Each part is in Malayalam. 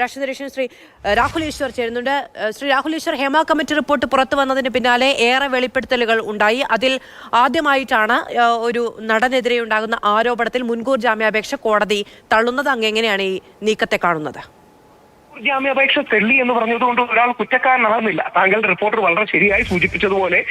രാഷ്ട്രീയ നിരീക്ഷകൻ ശ്രീ രാഹുൽ ഈശ്വർ ചേരുന്നുണ്ട്. ശ്രീ രാഹുൽ ഈശ്വർ ഹേമ കമ്മിറ്റി റിപ്പോർട്ട് പുറത്തു വന്നതിന് പിന്നാലെ ഏറെ വെളിപ്പെടുത്തലുകൾ ഉണ്ടായി. അതിൽ ആദ്യമായിട്ടാണ് ഒരു നടനെതിരെ ഉണ്ടാകുന്ന ആരോപണത്തിൽ മുൻകൂർ ജാമ്യാപേക്ഷ കോടതി തള്ളുന്നത്. അങ്ങ് എങ്ങനെയാണ് ഈ നീക്കത്തെ കാണുന്നത്? ജാമ്യാപേക്ഷ തെള്ളി എന്ന് പറഞ്ഞതുകൊണ്ട് ഒരാൾ കുറ്റക്കാരനാകുന്നില്ല. താങ്കളുടെ റിപ്പോർട്ടർ വളരെ ശരിയായി സൂചിപ്പിച്ചതുപോലെ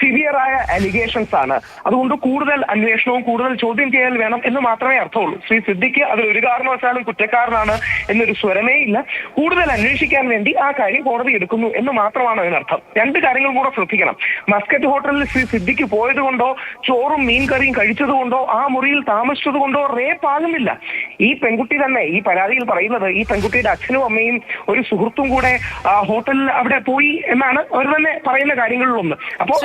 സിവിയറായ അലിഗേഷൻസ് ആണ്. അതുകൊണ്ട് കൂടുതൽ അന്വേഷണവും കൂടുതൽ ചോദ്യം ചെയ്യൽ വേണം എന്ന് മാത്രമേ അർത്ഥമുള്ളൂ. ശ്രീ സിദ്ദിഖ് അതിൽ ഒരു കാരണവശാലും കുറ്റക്കാരനാണ് എന്നൊരു സ്വരമേ ഇല്ല. കൂടുതൽ അന്വേഷിക്കാൻ വേണ്ടി ആ കാര്യം കോടതി എടുക്കുന്നു എന്ന് മാത്രമാണ് അതിനർത്ഥം. രണ്ട് കാര്യങ്ങൾ കൂടെ ശ്രദ്ധിക്കണം. മസ്കറ്റ് ഹോട്ടലിൽ ശ്രീ സിദ്ദിഖ് പോയത് കൊണ്ടോ ചോറും മീൻ കറിയും കഴിച്ചത് കൊണ്ടോ ആ മുറിയിൽ താമസിച്ചത് കൊണ്ടോ റേപ്പ് ആകുന്നില്ല. ഈ പെൺകുട്ടി തന്നെ ഈ പരാതിയിൽ പറയുന്നത് ഈ പെൺകുട്ടിയുടെ അച്ഛനും അമ്മയും ഒരു സുഹൃത്തും കൂടെ ഹോട്ടലിൽ അവിടെ പോയി എന്നാണ് അവർ തന്നെ പറയുന്ന കാര്യങ്ങളിലൊന്ന്. അപ്പോൾ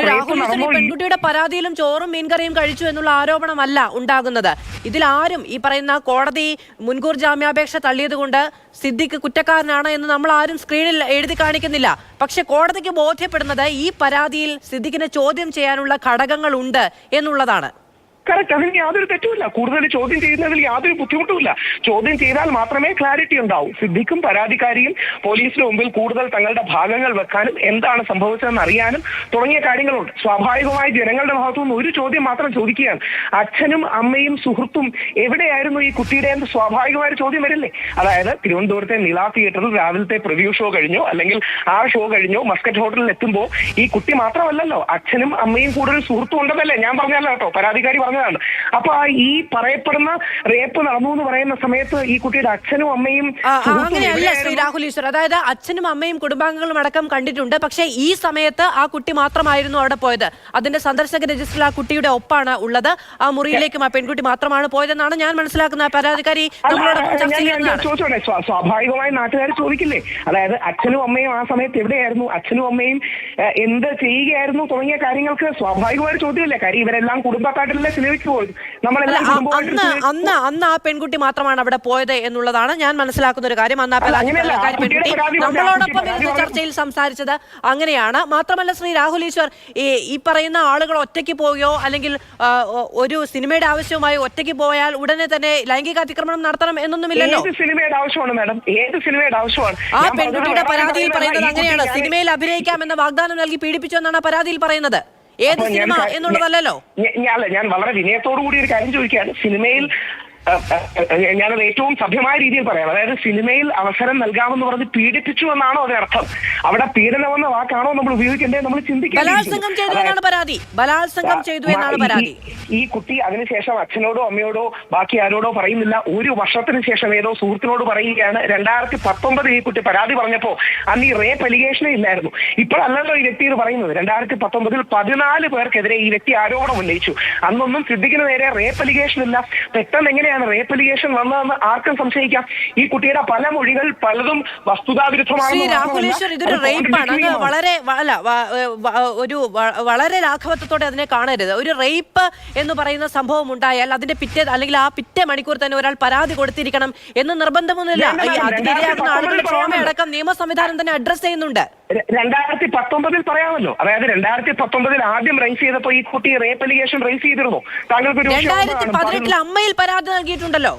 പെൺകുട്ടിയുടെ പരാതിയിലും ചോറും മീൻകറിയും കഴിച്ചു എന്നുള്ള ആരോപണമല്ല ഉണ്ടാകുന്നത്. ഇതിൽ ആരും ഈ പറയുന്ന കോടതി മുൻകൂർ ജാമ്യാപേക്ഷ തള്ളിയത് കൊണ്ട് സിദ്ദിഖ് കുറ്റക്കാരനാണ് എന്ന് നമ്മൾ ആരും സ്ക്രീനിൽ എഴുതി കാണിക്കുന്നില്ല. പക്ഷെ കോടതിക്ക് ബോധ്യപ്പെടുന്നത് ഈ പരാതിയിൽ സിദ്ദിഖിനെ ചോദ്യം ചെയ്യാനുള്ള ഘടകങ്ങളുണ്ട് എന്നുള്ളതാണ്. കറക്റ്റ് അതിന് യാതൊരു തെറ്റുമില്ല. കൂടുതൽ ചോദ്യം ചെയ്യുന്നതിൽ യാതൊരു ബുദ്ധിമുട്ടുമില്ല. ചോദ്യം ചെയ്താൽ മാത്രമേ ക്ലാരിറ്റി ഉണ്ടാവൂ. സിദ്ദിഖും പരാതിക്കാരിയും പോലീസിന് മുമ്പിൽ കൂടുതൽ തങ്ങളുടെ ഭാഗങ്ങൾ വെക്കാനും എന്താണ് സംഭവിച്ചതെന്ന് അറിയാനും തുടങ്ങിയ കാര്യങ്ങളുണ്ട്. സ്വാഭാവികമായി ജനങ്ങളുടെ ഭാഗത്തു നിന്ന് ഒരു ചോദ്യം മാത്രം ചോദിക്കുകയാണ്. അച്ഛനും അമ്മയും സുഹൃത്തും എവിടെയായിരുന്നു ഈ കുട്ടിയുടെ എന്ന് സ്വാഭാവികമായ ചോദ്യം വരില്ലേ? അതായത് തിരുവനന്തപുരത്തെ നില തിയേറ്ററിൽ രാവിലത്തെ പ്രിവ്യൂ ഷോ കഴിഞ്ഞോ? അല്ലെങ്കിൽ ആ ഷോ കഴിഞ്ഞോ? മസ്കറ്റ് ഹോട്ടലിൽ എത്തുമ്പോൾ ഈ കുട്ടി മാത്രമല്ലല്ലോ. അച്ഛനും അമ്മയും കൂടുതൽ സുഹൃത്തും ഉണ്ടെന്നല്ലേ ഞാൻ പറഞ്ഞല്ലോ കേട്ടോ. പരാതിക്കാരി പറഞ്ഞതാണ് അപ്പൊ ആ ഈ പറയപ്പെടുന്ന റേപ്പ് നടന്നു എന്ന് പറയുന്ന സമയത്ത് ഈ കുട്ടിയുടെ അച്ഛനും അമ്മയും അങ്ങനെയല്ല ശ്രീ? രാഹുൽ ഈശ്വർ. അതായത് അച്ഛനും അമ്മയും കുടുംബാംഗങ്ങളും അടക്കം കണ്ടിട്ടുണ്ട്. പക്ഷേ ഈ സമയത്ത് ആ കുട്ടി മാത്രമായിരുന്നു അവിടെ പോയത്. അതിന്റെ സന്ദർശക രജിസ്റ്ററിൽ ആ കുട്ടിയുടെ ഒപ്പാണ് ഉള്ളത്. ആ മുറിയിലേക്കും ആ പെൺകുട്ടി മാത്രമാണ് പോയതെന്നാണ് ഞാൻ മനസ്സിലാക്കുന്ന പരാതിക്കാരി ചോദിച്ചോട്ടെ? സ്വാഭാവികമായി നാട്ടുകാർ ചോദിക്കില്ലേ? അതായത് അച്ഛനും അമ്മയും ആ സമയത്ത് എവിടെയായിരുന്നു? അച്ഛനും അമ്മയും എന്ത് ചെയ്യുകയായിരുന്നു? തുടങ്ങിയ കാര്യങ്ങൾക്ക് സ്വാഭാവികമായ ചോദ്യമില്ല? കാര്യം ഇവരെല്ലാം കുടുംബക്കാട്ടിലെ അന്ന് അന്ന് അന്ന് ആ പെൺകുട്ടി മാത്രമാണ് അവിടെ പോയത് എന്നുള്ളതാണ് ഞാൻ മനസ്സിലാക്കുന്ന ഒരു കാര്യം. അന്ന് ആ പെൺകുട്ടി നമ്മളോടൊപ്പം ഇരുന്ന് ചർച്ചയിൽ സംസാരിച്ചത് അങ്ങനെയാണ്. മാത്രമല്ല ശ്രീ രാഹുൽ ഈശ്വർ ഈ പറയുന്ന ആളുകൾ ഒറ്റയ്ക്ക് പോവുകയോ അല്ലെങ്കിൽ ഒരു സിനിമയുടെ ആവശ്യവുമായി ഒറ്റയ്ക്ക് പോയാൽ ഉടനെ തന്നെ ലൈംഗിക അതിക്രമണം നടത്തണം എന്നൊന്നുമില്ലല്ലോ. സിനിമയുടെ ആവശ്യമാണ് മാഡം? ഏത് സിനിമയുടെ ആവശ്യമാണ്? ആ പെൺകുട്ടിയുടെ പരാതിയിൽ പറയുന്നത് അങ്ങനെയാണ്. സിനിമയിൽ അഭിനയിക്കാം എന്ന വാഗ്ദാനം നൽകി പീഡിപ്പിച്ചു എന്നാണ് പരാതിയിൽ പറയുന്നത്. ഏത് സിനിമ എന്നുള്ളതല്ലല്ലോ? ഞാൻ- വളരെ വിനയത്തോടു കൂടി ഒരു കാര്യം ചോദിക്കുകയാണ്. സിനിമയിൽ ഞാനത് ഏറ്റവും സഭ്യമായ രീതിയിൽ പറയാം. അതായത് സിനിമയിൽ അവസരം നൽകാമെന്ന് പറഞ്ഞ് പീഡിപ്പിച്ചു എന്നാണോ അതേ അർത്ഥം അവിടെ പീഡനമെന്ന വാക്കാണോ നമ്മൾ ഉപയോഗിക്കേണ്ടത് നമ്മൾ പരാതി. ഈ കുട്ടി അതിനുശേഷം അച്ഛനോടോ അമ്മയോടോ ബാക്കി ആരോടോ പറയുന്നില്ല. ഒരു വർഷത്തിന് ശേഷം ഏതോ സുഹൃത്തിനോട് പറയുകയാണ്. രണ്ടായിരത്തി പത്തൊമ്പതിൽ ഈ കുട്ടി പരാതി പറഞ്ഞപ്പോ അന്ന് ഈ റേപ്പ് അലിഗേഷനേ ഇല്ലായിരുന്നു. ഇപ്പോഴല്ലല്ലോ ഈ വ്യക്തി പറയുന്നത്. രണ്ടായിരത്തി പത്തൊമ്പതിൽ പതിനാല് പേർക്കെതിരെ ഈ വ്യക്തി ആരോപണം ഉന്നയിച്ചു. അന്നൊന്നും സിദ്ദിഖിന് നേരെ റേപ്പ് അലിഗേഷൻ ഇല്ല. പെട്ടെന്ന് എങ്ങനെയാണ് റേപ്പ് അലിഗേഷൻ വന്നതെന്ന് ആർക്കും സംശയിക്കാം. ഈ കുട്ടിയുടെ പല മൊഴികൾ പലതും വസ്തുതാവിരുദ്ധമാണ് ഇതൊരു റേപ്പാണ് അത് വളരെ അല്ല ഒരു വളരെ ലാഘവത്വത്തോടെ അതിനെ കാണരുത്. ഒരു റേപ്പ് എന്ന് പറയുന്ന സംഭവം ഉണ്ടായാൽ അതിന്റെ പിറ്റേ അല്ലെങ്കിൽ ആ പിറ്റേ മണിക്കൂർ തന്നെ ഒരാൾ പരാതി കൊടുത്തിരിക്കണം എന്ന് നിർബന്ധമൊന്നുമില്ല. അതിനിരയാകുന്ന ആളുകളുടെ രണ്ടായിരത്തി ട്രോമയടക്കം നിയമ സംവിധാനം തന്നെ അഡ്രസ് ചെയ്യുന്നുണ്ട്. രണ്ടായിരത്തി പത്തൊമ്പതിൽ പറയാമല്ലോ. അതായത് രണ്ടായിരത്തി പത്തൊമ്പതിൽ ആദ്യം റൈസ് ചെയ്തപ്പോ ഈ കുട്ടി റേപ്പ് അലിഗേഷൻ റൈസ് ചെയ്തിരുന്നു. താങ്കൾക്ക് ഒരു അമ്മയിൽ പരാതി നൽകിയിട്ടുണ്ടല്ലോ.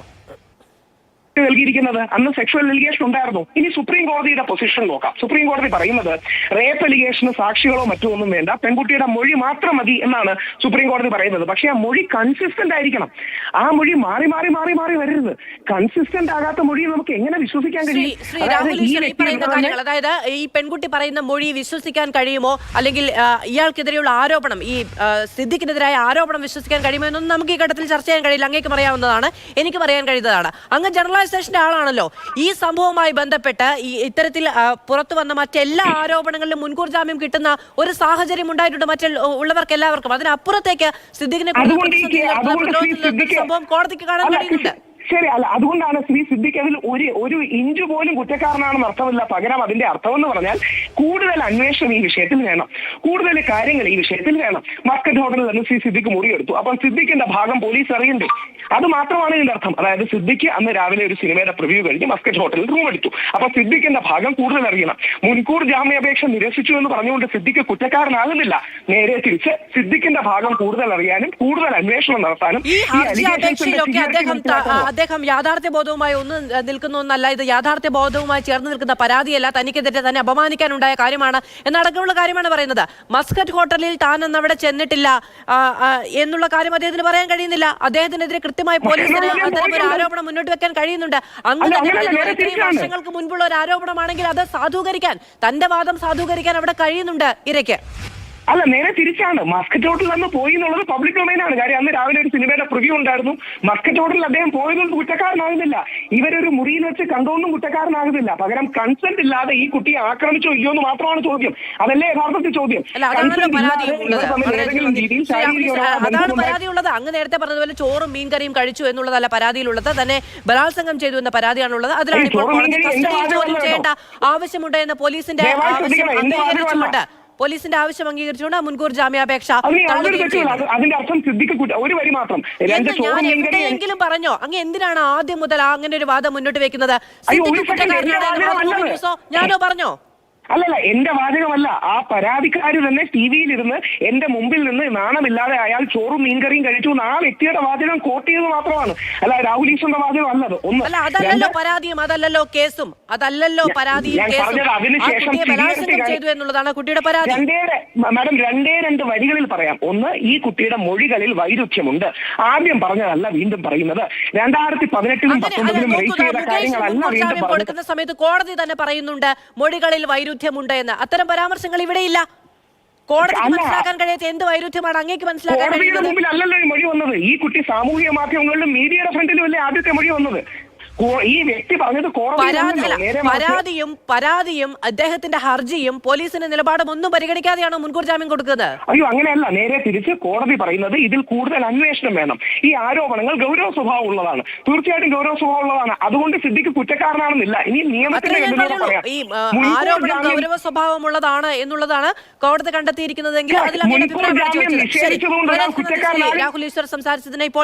നൽകിയിരിക്കുന്നത് അന്ന് സെക്ഷൽ അലിഗേഷൻ ഉണ്ടായിരുന്നു. ഇനി സുപ്രീം കോടതിയുടെ പൊസിഷൻ നോക്കാം. സുപ്രീം കോടതി പറയുന്നത് റേപ്പ് അലിഗേഷന് സാക്ഷികളോ മറ്റോ ഒന്നും വേണ്ട. പെൺകുട്ടിയുടെ മൊഴി മാത്രം മതി എന്നാണ് സുപ്രീം കോടതി പറയുന്നത്. പക്ഷേ ആ മൊഴി കൺസിസ്റ്റന്റ് ആയിരിക്കണം. ആ മൊഴി മാറി മാറി മാറി മാറി വരരുത്. കൺസിസ്റ്റന്റ് ആകാത്ത മൊഴിയെ നമുക്ക് എങ്ങനെ വിശ്വസിക്കാൻ കഴിയും? അതായത് ഈ പെൺകുട്ടി പറയുന്ന മൊഴി വിശ്വസിക്കാൻ കഴിയുമോ? അല്ലെങ്കിൽ ഇയാൾക്കെതിരെയുള്ള ആരോപണം ഈ സിദ്ദിഖിനെതിരായ ആരോപണം വിശ്വസിക്കാൻ കഴിയുമോ എന്നൊന്നും നമുക്ക് ഈ ഘട്ടത്തിൽ ചർച്ച ചെയ്യാൻ കഴിയില്ല. അങ്ങേക്ക് പറയാവുന്നതാണ്. എനിക്ക് പറയാൻ കഴിയുന്നതാണ്. അങ്ങ് ജനറലൈസേഷന്റെ ആളാണല്ലോ. ഈ സംഭവവുമായി ബന്ധപ്പെട്ട് ഈ ഇത്തരത്തിൽ പുറത്തു വന്ന മറ്റെല്ലാ ആരോപണങ്ങളിലും മുൻകൂർ ജാമ്യം കിട്ടുന്ന ഒരു സാഹചര്യം ഉണ്ടായിട്ടുണ്ട് മറ്റു ഉള്ളവർക്ക് എല്ലാവർക്കും. അതിനപ്പുറത്തേക്ക് സിദ്ദിഖിനെ സംഭവം കോടതിക്ക് കാണാൻ കഴിയുന്നുണ്ട്. ശരി അല്ല അതുകൊണ്ടാണ് ശ്രീ സിദ്ദിഖ് അതിൽ ഒരു ഒരു ഇഞ്ചു പോലും കുറ്റക്കാരനാണെന്ന് അർത്ഥമില്ല. പകരം അതിന്റെ അർത്ഥം എന്ന് പറഞ്ഞാൽ കൂടുതൽ അന്വേഷണം ഈ വിഷയത്തിൽ വേണം. കൂടുതൽ കാര്യങ്ങൾ ഈ വിഷയത്തിൽ വേണം. മസ്കറ്റ് ഹോട്ടലിൽ നിന്ന് ശ്രീ സിദ്ദിഖ് മുറിയെടുത്തു. അപ്പം സിദ്ദിഖിന്റെ ഭാഗം പോലീസ് അറിയണ്ടേ അത് മാത്രമാണ് ഇതിന്റെ അർത്ഥം. അതായത് സിദ്ദിഖ് അന്ന് രാവിലെ ഒരു സിനിമയുടെ പ്രിവ്യൂ കഴിഞ്ഞ് മസ്കറ്റ് ഹോട്ടലിൽ റൂം എടുത്തു. അപ്പൊ സിദ്ദിഖിന്റെ ഭാഗം കൂടുതൽ അറിയണം. മുൻകൂർ ജാമ്യാപേക്ഷ നിരസിച്ചു എന്ന് പറഞ്ഞുകൊണ്ട് സിദ്ദിഖ് കുറ്റക്കാരനാകുന്നില്ല. നേരെ തിരിച്ച് സിദ്ദിഖിന്റെ ഭാഗം കൂടുതൽ അറിയാനും കൂടുതൽ അന്വേഷണം നടത്താനും ഈ അദ്ദേഹം യാഥാർത്ഥ്യ ബോധവുമായി ഒന്ന് നിൽക്കുന്ന ഒന്നല്ല ഇത് യാഥാർത്ഥ്യ ബോധവുമായി ചേർന്ന് നിൽക്കുന്ന പരാതിയല്ല. തനിക്കെതിരെ തന്നെ അപമാനിക്കാനുണ്ടായ കാര്യമാണ്. എന്നടക്കമുള്ള കാര്യമാണ് പറയുന്നത്. മസ്കറ്റ് ഹോട്ടലിൽ താൻ അന്ന് അവിടെ ചെന്നിട്ടില്ല എന്നുള്ള കാര്യം അദ്ദേഹത്തിന് പറയാൻ കഴിയുന്നില്ല. അദ്ദേഹത്തിനെതിരെ കൃത്യമായി പോലീസിന് അത്തരമൊരു ആരോപണം മുന്നോട്ട് വെക്കാൻ കഴിയുന്നുണ്ട്. അന്ന് ഇത്രയും വർഷങ്ങൾക്ക് മുൻപുള്ള ഒരു ആരോപണമാണെങ്കിൽ അത് സാധൂകരിക്കാൻ തന്റെ വാദം സാധൂകരിക്കാൻ അവിടെ കഴിയുന്നുണ്ട് ഇരയ്ക്ക്. അല്ല നേരെ തിരിച്ചാണ്. മസ്കറ്റ് ഹോട്ടലിൽ അന്ന് പോയി എന്നുള്ളത് പബ്ലിക് ഡൊമൈനാണ് കാര്യം അന്ന് രാവിലെ ഒരു സിനിമയുടെ പ്രിവ്യൂ ഉണ്ടായിരുന്നു. മസ്കറ്റ് ഹോട്ടലിൽ അദ്ദേഹം പോയതുകൊണ്ട് കുറ്റക്കാരനാകുന്നില്ല. ഇവരൊരു മുറിയിൽ വെച്ച് കണ്ടൊന്നും കുറ്റക്കാരനാകുന്നില്ല. പകരം കൺസെന്റ് ഇല്ലാതെ ഈ കുട്ടിയെ ആക്രമിച്ചോ ഇല്ലയോ എന്ന് മാത്രമാണ് ചോദ്യം. അതല്ലേ യഥാർത്ഥത്തിൽ ചോദ്യം? അതാണ് പരാതിയുള്ളത്. അങ്ങ് നേരത്തെ പറഞ്ഞതുപോലെ ചോറും മീൻകറിയും കഴിച്ചു എന്നുള്ളതല്ല പരാതിയിലുള്ളത്. തന്നെ ബലാത്സംഗം ചെയ്തു എന്ന പരാതിയാണുള്ളത്. അതിലാണ് ഇപ്പോൾ ചോദ്യം ചെയ്യേണ്ട ആവശ്യമുണ്ട് എന്ന് പോലീസിന്റെ ആവശ്യം അംഗീകരിച്ചുകൊണ്ട്. പോലീസിന്റെ ആവശ്യം അംഗീകരിച്ചുകൊണ്ട് മുൻകൂർ ജാമ്യാപേക്ഷ അതിന്റെ അർത്ഥം ഒരു വരി മാത്രം. ഞാൻ എവിടെയെങ്കിലും പറഞ്ഞോ? അങ്ങ് എന്തിനാണ് ആദ്യം മുതൽ അങ്ങനെ ഒരു വാദം മുന്നോട്ട് വെക്കുന്നത്? ഞാനോ പറഞ്ഞോ? അല്ലല്ല എന്റെ വാചകമല്ല. ആ പരാതിക്കാര് തന്നെ ടി വിയിലിരുന്ന് എന്റെ മുമ്പിൽ നിന്ന് നാണമില്ലാതെ അയാൾ ചോറും മീൻകറിയും കഴിച്ചു. എന്ന് ആ വ്യക്തിയുടെ വാചകം കോട്ട് ചെയ്തത് മാത്രമാണ്. അല്ല രാഹുൽ ഈശ്വറിന്റെ വാചകം അല്ലത് ഒന്ന് അല്ല അതല്ലല്ലോ പരാതിയും അതല്ലല്ലോ കേസും. അതല്ലല്ലോ പരാതിയും കേസും. അതിനുശേഷം ചെയ്തു എന്നുള്ളതാണ് കുട്ടിയുടെ പരാതി. രണ്ടേ മാഡം രണ്ടേ രണ്ട് വരികളിൽ പറയാം. ഒന്ന് ഈ കുട്ടിയുടെ മൊഴികളിൽ വൈരുദ്ധ്യമുണ്ട്. ആദ്യം പറഞ്ഞതല്ല വീണ്ടും പറയുന്നത്. രണ്ടായിരത്തി പതിനെട്ടിലും പത്തൊമ്പതിലും കൊടുക്കുന്ന സമയത്ത് കോടതി തന്നെ പറയുന്നുണ്ട് മൊഴികളിൽ വൈരുദ്ധ്യമുണ്ട് എന്ന്. അത്തരം പരാമർശങ്ങൾ ഇവിടെയില്ല കോടതി. മനസ്സിലാക്കാൻ കഴിയാത്ത എന്ത് വൈരുദ്ധ്യമാണ് അങ്ങേക്ക് മനസ്സിലാക്കാൻ കഴിയുന്നത്? അല്ലല്ലോ മൊഴി വന്നത്. ഈ കുട്ടി സാമൂഹിക മാധ്യമങ്ങളിലും മീഡിയയുടെ ഫ്രണ്ടിലും അല്ലേ ആദ്യത്തെ മൊഴി വന്നത്? ഈ വ്യക്തി പറഞ്ഞത് പരാതിയും പരാതിയും അദ്ദേഹത്തിന്റെ ഹർജിയും പോലീസിന്റെ നിലപാടും ഒന്നും പരിഗണിക്കാതെയാണ് മുൻകൂർ ജാമ്യം കൊടുക്കുന്നത്? അയ്യോ അങ്ങനെയല്ല. നേരെ തിരിച്ച് കോടതി പറയുന്നത് ഇതിൽ കൂടുതൽ അന്വേഷണം വേണം. ഈ ആരോപണങ്ങൾ ഗൗരവ സ്വഭാവം ഉള്ളതാണ്. തീർച്ചയായിട്ടും ഗൗരവ സ്വഭാവം ഉള്ളതാണ്. അതുകൊണ്ട് സിദ്ദിഖ് കുറ്റക്കാരനാണെന്നില്ല. ഇനി നിയമത്തിന്റെ ഈ ആരോപണം ഗൗരവ സ്വഭാവമുള്ളതാണ് എന്നുള്ളതാണ് കോടതി കണ്ടെത്തിയിരിക്കുന്നതെങ്കിൽ അതിൽ. രാഹുൽ ഈശ്വർ സംസാരിച്ചതിനെ ഇപ്പോൾ